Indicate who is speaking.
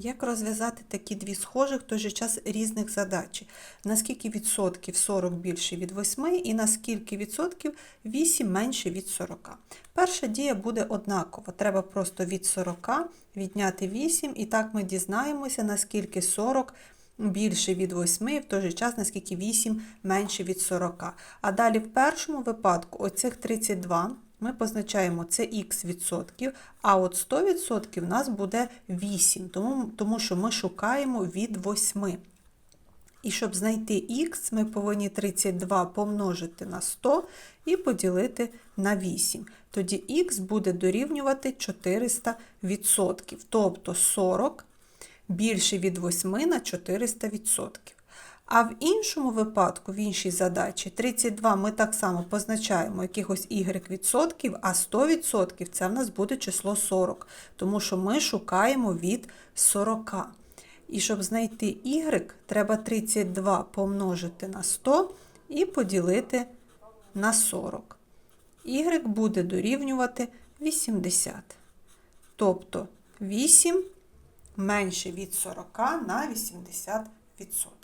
Speaker 1: Як розв'язати такі дві схожих в той же час різних задачі? Наскільки відсотків 40 більше від 8 і наскільки відсотків 8 менше від 40? Перша дія буде однакова. Треба просто від 40 відняти 8, і так ми дізнаємося, наскільки 40 більше від 8, і в той же час, наскільки 8 менше від 40. А далі в першому випадку оцих 32 ми позначаємо це х відсотків, а от 100% у нас буде 8, тому, тому що ми шукаємо від 8. І щоб знайти х, ми повинні 32 помножити на 100 і поділити на 8. Тоді х буде дорівнювати 400%, тобто 40 більше від 8 на 400%. А в іншому випадку, в іншій задачі, 32 ми так само позначаємо якихось y відсотків, а 100% це в нас буде число 40, тому що ми шукаємо від 40. І щоб знайти y, треба 32 помножити на 100 і поділити на 40. y буде дорівнювати 80. Тобто 8 менше від 40 на 80%.